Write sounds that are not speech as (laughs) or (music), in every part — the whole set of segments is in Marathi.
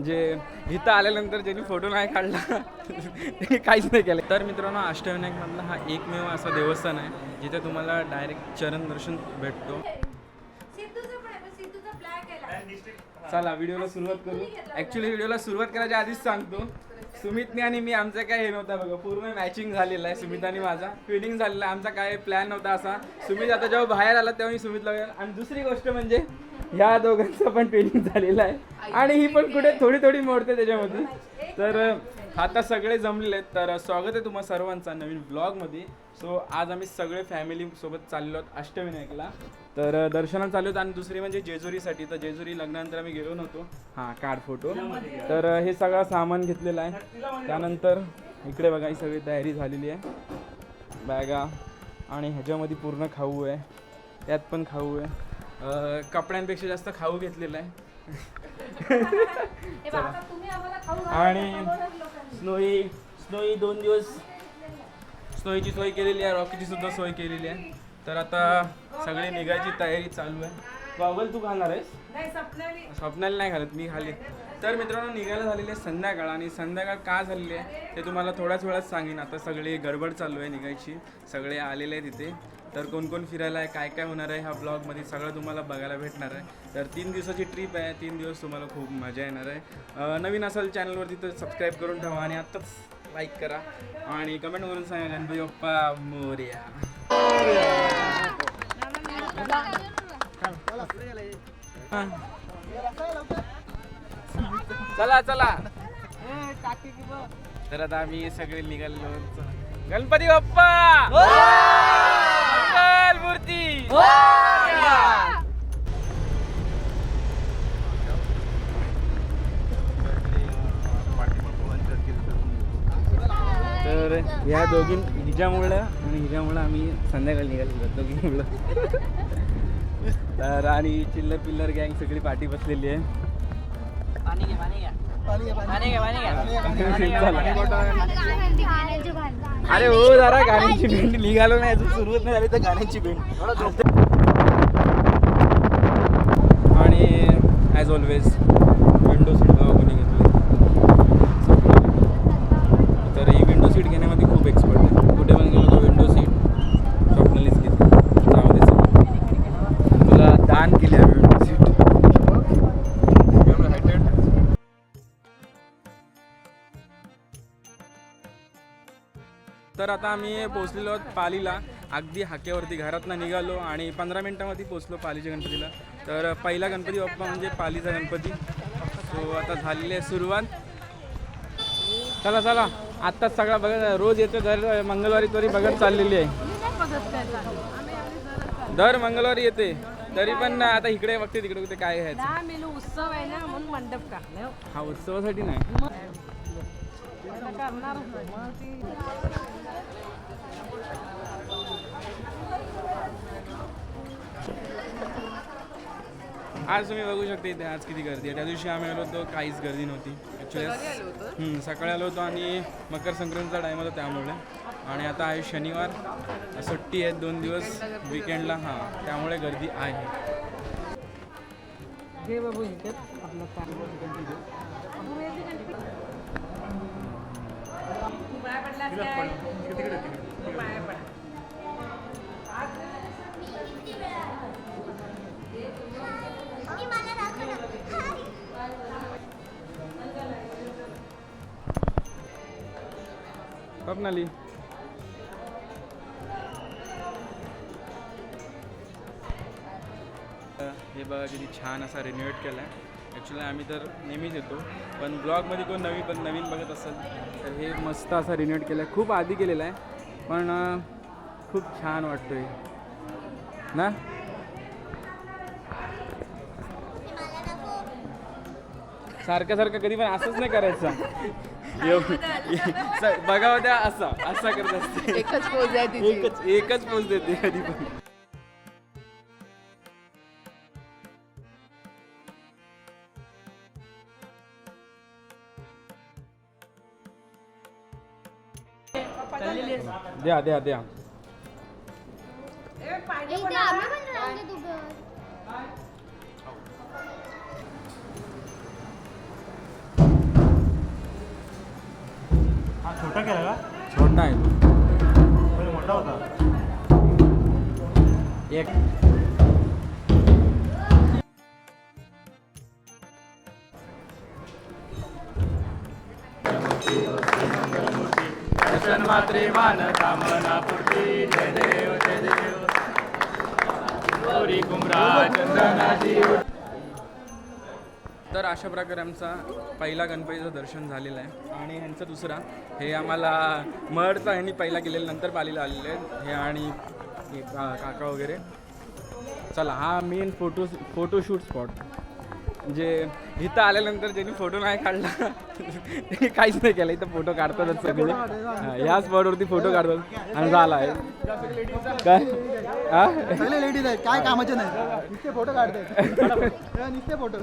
म्हणजे इथं आल्यानंतर ज्यांनी फोटो नाही काढला त्यांनी काहीच नाही केलं. तर मित्रांनो अष्टविनायकमधला हा एकमेव असा देवस्थान आहे जिथे तुम्हाला डायरेक्ट चरण दर्शन भेटतो. सिद्धूचं पण आहे, पण सिद्धूचा black केला. चला व्हिडिओला सुरुवात करू. ॲक्च्युली व्हिडिओला सुरुवात करायच्या आधीच सांगतो. सुमितने आणि मी आमचं काय हे नव्हतं बघा पूर्ण मॅचिंग झालेलं आहे सुमित आणि माझा. ट्विनिंग झालेला आहे आमचा काय प्लॅन नव्हता असा. सुमित आता जेव्हा बाहेर आला तेव्हा मी सुमितला आणि दुसरी गोष्ट म्हणजे ह्या दोघांचं पण ट्विनिंग झालेलं आहे. आणि ही पण कुठे थोडी थोडी मोडते त्याच्यामध्ये. तर आता सगळे जमलेले आहेत. तर स्वागत आहे तुम्हा सर्वांचा नवीन ब्लॉगमध्ये सो आज आम्ही सगळे फॅमिली सोबत चाललो आहोत अष्टविनायकला. तर दर्शनाला चाललो होतो आणि दुसरी म्हणजे जेजुरीसाठी. तर जेजुरी लग्नानंतर आम्ही गेलो नव्हतो. हां कार्ड फोटो तर हे सगळं सामान घेतलेलं आहे. त्यानंतर इकडे बघा ही सगळी तयारी झालेली आहे. बॅगा आणि ह्याच्यामध्ये पूर्ण खाऊ आहे. त्यात पण खाऊ आहे. कपड्यांपेक्षा जास्त खाऊ घेतलेलं आहे. घाला, आणि. स्नोई स्नोई दोन दिवस स्नोईची सोय केलेली आहे रॉकीची सुद्धा सोय केलेली आहे. तर आता सगळी निघायची तयारी चालू आहे. गॉगल तू घालणार आहेस? नाही, स्वप्नाली. नाही घालत मी घालीन तर मित्रांनो निघायला झालेली आहे संध्याकाळ आणि संध्याकाळ का झालेली आहे ते तुम्हाला थोड्याच वेळात सांगेन. आता सगळी गडबड चालू आहे निघायची. सगळे आलेले आहे तिथे तर कोण कोण फिरायला आहे काय काय होणार आहे ह्या ब्लॉगमध्ये सगळं तुम्हाला बघायला भेटणार आहे. तर तीन दिवसाची ट्रिप आहे. तीन दिवस तुम्हाला खूप मजा येणार आहे. नवीन असाल चॅनलवरती तर सबस्क्राईब करून ठेवा आणि आत्ताच लाईक करा. आणि कमेंट करून सांगा गणपती बाप्पा मोर्या चला चला. तर आता आम्ही सगळे आहोत. गणपती बाप्पा! मंगल मूर्ती तर ह्या दोघी हिच्यामुळं आणि हिच्यामुळं आम्ही संध्याकाळी निघालेलो आहोत दोघीमुळं. तर आणि चिल्लर पिल्लर गँग सगळी पाठी बसलेली आहे. अरे हो जरा गाण्याची भेंड निघालो नाही अजून सुरुवात नाही झाली तर गाण्याची भेंड. आणि ॲज ऑलवेज विंडो सीट तर आता आम्ही पोहोचलेलो आहोत पालीला. अगदी हाक्यावरती घरातनं निघालो आणि पंधरा मिनिटामध्ये पोहोचलो पालीच्या गणपतीला. तर पहिला गणपती बाप्पा म्हणजे पालीचा गणपती. सो आता झालेली आहे सुरुवात. चला चला. आत्ताच सगळा बघत रोज येतो दर मंगळवारी तरी बघत चाललेली आहे. दर मंगळवारी येते. तरी पण आता इकडे बघते तिकडे कुठे काय मेनू उत्सव आहे ना म्हणून मंडप हो. हा उत्सवासाठी नाही आता करणारच नाही. मग ती- आज तुम्ही बघू शकता इथे आज किती गर्दी आहे. त्या दिवशी आम्ही आलो होतो काहीच गर्दी नव्हती ॲक्च्युली सकाळी आलो होतो. आणि मकर संक्रांतीचा टाईम होता त्यामुळे. आणि आता आहे शनिवार सुट्टी आहेत दोन दिवस विकेंडला हां त्यामुळे गर्दी आहे. बाबू इथे आपलं स्वप्नाली हे बघा किती छान असा रिन्युएट केला आहे ॲक्च्युली आम्ही तर नेहमीच येतो. पण ब्लॉगमध्ये कोण नवीन पण नवीन बघत असेल तर हे मस्त असा रिन्युएट केला आहे खूप आधी केलेला आहे पण खूप छान वाटतो आहे ना? सारखं सारखं कधी पण असंच नाही करायचं. (laughs) (laughs) बघा द्या असा असा करत असते. एकच पोज आहे तिची. एकच एकच पोच देते कधी पण. द्या द्या द्या. छोटा केला का? छोटा आहे. पहिले मोठा होता. एक. दर्शन मात्रे मान कामना पूर्ती जय देव जय देव. गौरी कुमरा चंदनाची तर अशा प्रकारे आमचा पहिला गणपतीचं दर्शन झालेलं आहे. आणि ह्यांचा दुसरा हे आम्हाला मडचा ह्यांनी पहिला केलेलं नंतर पालीला आलेले आहेत. हे आणि का- काका वगैरे. चला हा मेन फोटो फोटोशूट स्पॉट म्हणजे इथं आल्यानंतर ज्यांनी फोटो नाही काढला त्यांनी काहीच नाही केलं. इथं फोटो काढतातच सगळे. हा, या स्पॉटवरती फोटो काढतात आणि झाला आहे. काय? हा? सगळे लेडीज आहेत. काय कामाचे नाही नुसते फोटो काढतात नुसते फोटो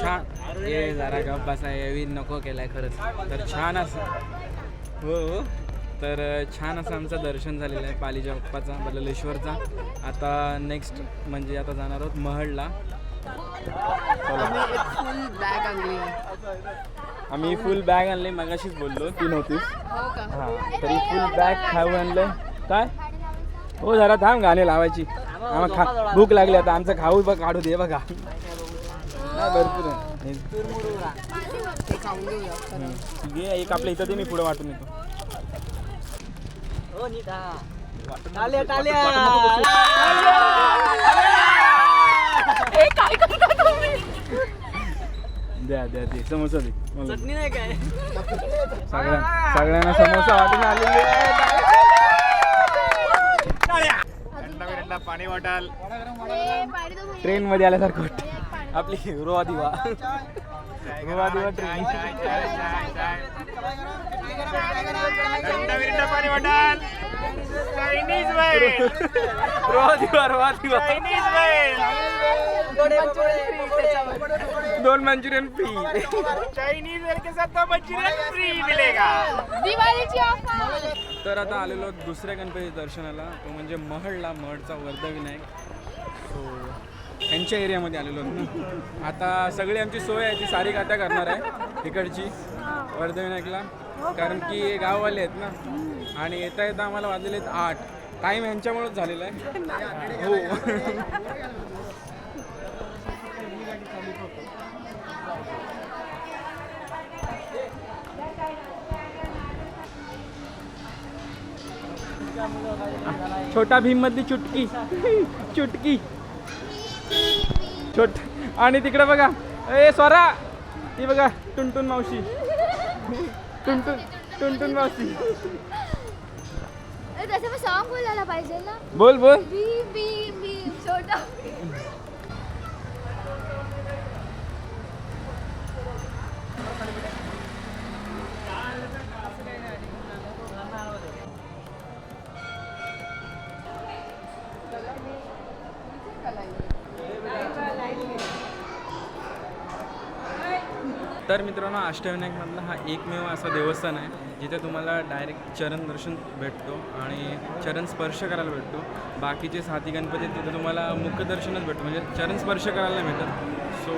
छान. हे जरा गप बसा. यावी नको केलाय खरंच. तर छान असं. हो हो. तर छान असं आमचं दर्शन झालेलं आहे पालीच्या बाप्पाचा बदलेश्वरचा आता नेक्स्ट म्हणजे आता जाणार आहोत महडला. फुल बॅग आणली. आम्ही फुल बॅग आणली मगाशीच बोललो ती नव्हतीच हो हां तरी फुल बॅग खाऊ आणलं. काय? हो जरा थांब गाणे लावायची. आम्हाला खा भूक लागली आता आमचं खाऊ बघ काढू दे बघा. नाही, भरपूर आहे. खाऊन घेऊया हम्म. घे एक आपल्या इथं दे मी पुढे वाटून येतो. द्या द्या दे. समोसा दे. चटणी नाही काय? सगळ्या सगळ्यांना समोसा वाटून आलेले पाणी वाटाल ट्रेन मध्ये आल्यासारखं वाटतं. आपली रोवा दिवा चायनीज दोन मंचुरियन फ्री. चायनीज के साथ तो मंचूरियन फ्री मिलेगा. दिवाळीची तर आता आलेलो दुसऱ्या गणपती दर्शनाला. तो म्हणजे महडला महडचा वर्धविनायक सो यांच्या एरियामध्ये आलेलो आहोत आता सगळी आमची सोय आहे ती सारी कात्या करणार आहे इकडची वर्धविनायकला कारण की गाववाले आहेत ना. आणि येता येता आम्हाला वाजलेले आहेत आठ. टाईम यांच्यामुळेच झालेला आहे. हो. छोटा भीम मधली चुटकी. चुटकी. छोट. आणि तिकडे बघा. ए स्वरा. ती बघा टुनटुन मावशी. टुनटुन टुनटुन मावशी. सॉन्ग बोलायला पाहिजे ना. बोल बोल. बी बी बी छोटा. तर मित्रांनो अष्टविनायकमधला हा एकमेव असा देवस्थान आहे जिथे तुम्हाला डायरेक्ट चरण दर्शन भेटतो आणि चरण स्पर्श करायला भेटतो. बाकीचे साथी गणपती आहेत तिथे तुम्हाला मुखदर्शनच भेटतो. म्हणजे चरण स्पर्श करायला नाही भेटत. सो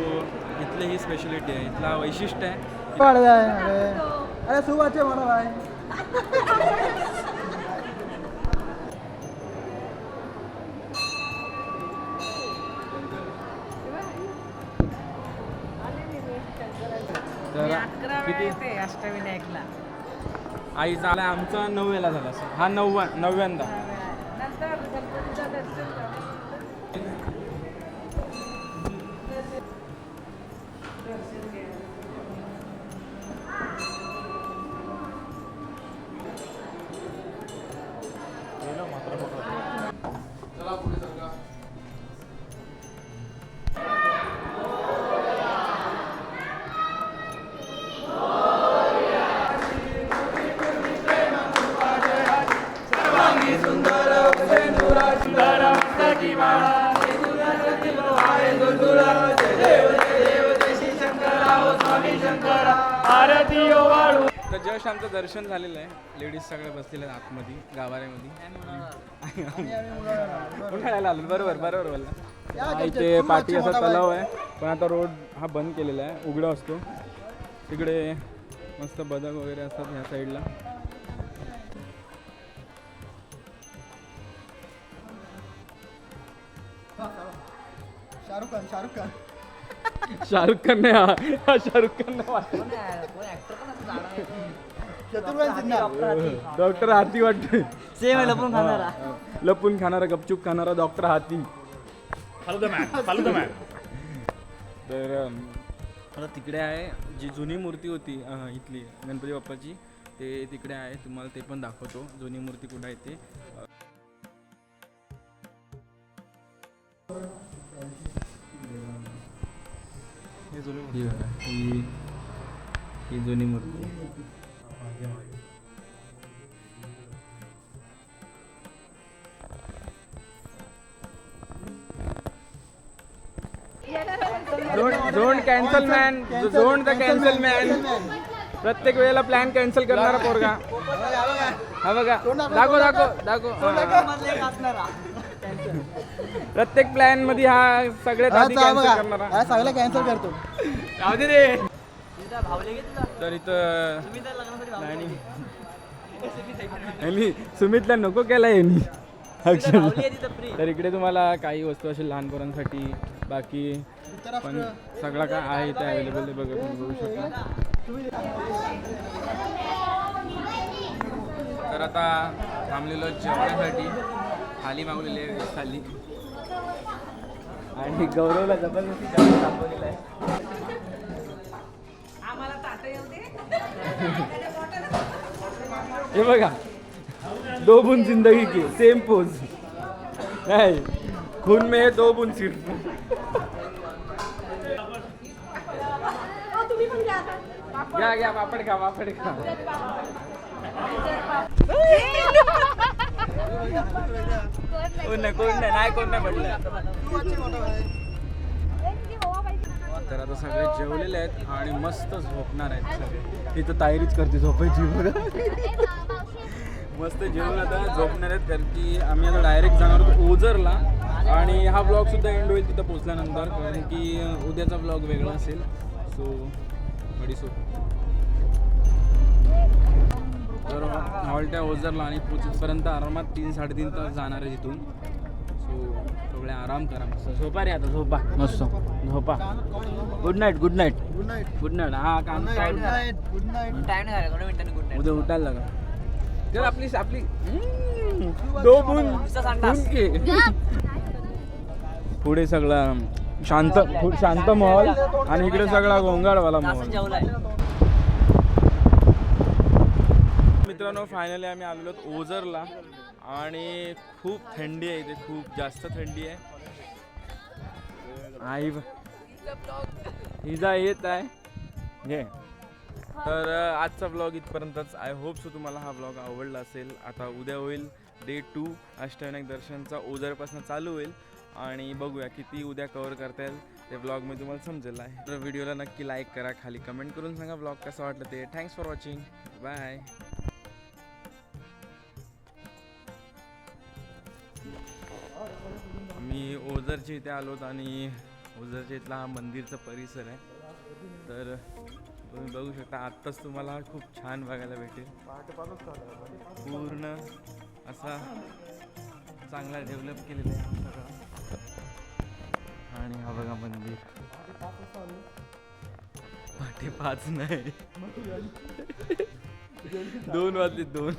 इथली ही स्पेशलिटी आहे. इथला वैशिष्ट्य आहे. अरे (laughs) अष्टविनायकला. आई झाला आमचा नवव्याला झाला असं हा नववा नवव्यांदा. भारतीयो वाळू तर जस्ट आमचं दर्शन झालेलं आहे. लेडीज सगळे बसलेले आहेत आतमध्ये गावाऱ्यामध्ये. उठायला आलो? बरोबर बरोबर बोलला. इथे पाठी असा तलाव आहे. पण आता रोड हा बंद केलेला आहे उघडा असतो. तिकडे मस्त बदक वगैरे असतात ह्या साईडला. शाहरुख खान शाहरुख खान. शाहरुख खान नाही हा हा शाहरुख खान नाही वाटत. शत्रुघ्न सिन्हा. डॉक्टर हाती वाटते सेम लपून खाणारा. लपून खाणारा गपचूप खाणारा डॉक्टर हाती. तर अम, आता तिकडे आहे जी जुनी मूर्ती होती इथली गणपती बाप्पाची ते तिकडे आहे तुम्हाला ते पण दाखवतो. जुनी मूर्ती कुठं आहे ते. ही बघा, ही ही जुनी मूर्ती. Zone cancel man zone the cancel man प्रत्येक वेळेला प्लॅन कॅन्सल करणारा पोरगा. हा बघा. दाखव दाखव दाखव. (laughs) प्रत्येक प्लॅनमध्ये हा सगळ्यात आधी हा, कॅन्सल बघा. करणारा हा. सगळं कॅन्सल करतो. जाऊ दे रे. तर इथं यांनी सुमितला नको केला यांनी. तर इकडे तुम्हाला काही वस्तू असेल लहान पोरांसाठी बाकी पण सगळं काय आहे इथे अवेलेबल ते बघा तुम्ही बघू शकता. तर आता थांबलेलो जेवणासाठी. थाली मागवलेली आहे थाली. आणि गौरवला जबरदस्ती दाखवलेलं आहे. हे बघा दो बुन जिंदगी की सेम पोज नाही खून में है दो बुन सिर्फ घ्या घ्या पापड खा पापड खा. कोण नाही कोण नाही नाही कोण नाही पडलं तर आता सगळे जेवलेले आहेत आणि मस्त झोपणार आहेत सगळे. तर तायरीच करते झोपायची बघा. मस्त जेवण आता झोपणार आहेत कारण की आम्ही आता डायरेक्ट जाणार होतो ओझरला. आणि हा ब्लॉग सुद्धा एंड होईल तिथं पोचल्यानंतर कारण की उद्याचा ब्लॉग वेगळा असेल. सो बडी सो तर हॉल्ट्या ओझरला आणि पोचेपर्यंत आरामात तीन साडेतीन तास जाणार आहे तिथून. सो थोडे आराम करा. मस्त. झोपा रे आता झोपा. मस्त. झोपा. Good night good night good night good night हा काम good night good night time नाही झाला दोन मिनिटांनी गुड उद्या उठायला लागा. चल आपली आपली पुढे सगळा. शांत खूप शांत माहोल आणि इकडे सगळा गोंगाडवाला माहोल. मित्रांनो फायनली आम्ही आलेलो ओझरला आणि खूप थंडी आहे इथे खूप जास्त थंडी आहे. आई हिजा येत आहे. घे. तर आजचा ब्लॉग इथपर्यंतच. आय होप सो तुम्हाला हा ब्लॉग आवडला असेल. आता उद्या होईल डे टू अष्टविनायक दर्शनचा ओझरपासून चालू होईल. आणि बघूया किती उद्या कवर करता येईल. ते ब्लॉगमध्ये तुम्हाला समजेल आहे. तर व्हिडिओला नक्की लाईक करा खाली कमेंट करून सांगा ब्लॉग कसं वाटलं ते. थँक्स फॉर वॉचिंग बाय मी ओझरच्या इथे आलोत आणि ओझरच्या इथला हा मंदिरचा परिसर आहे. तर तुम्ही बघू शकता आत्ताच तुम्हाला खूप छान बघायला भेटेल. पूर्ण असा चांगला डेव्हलप केलेला आहे. सगळा आणि हा बघा मंदिर. पहाटे पाच नाही. दोन वाजले दोन.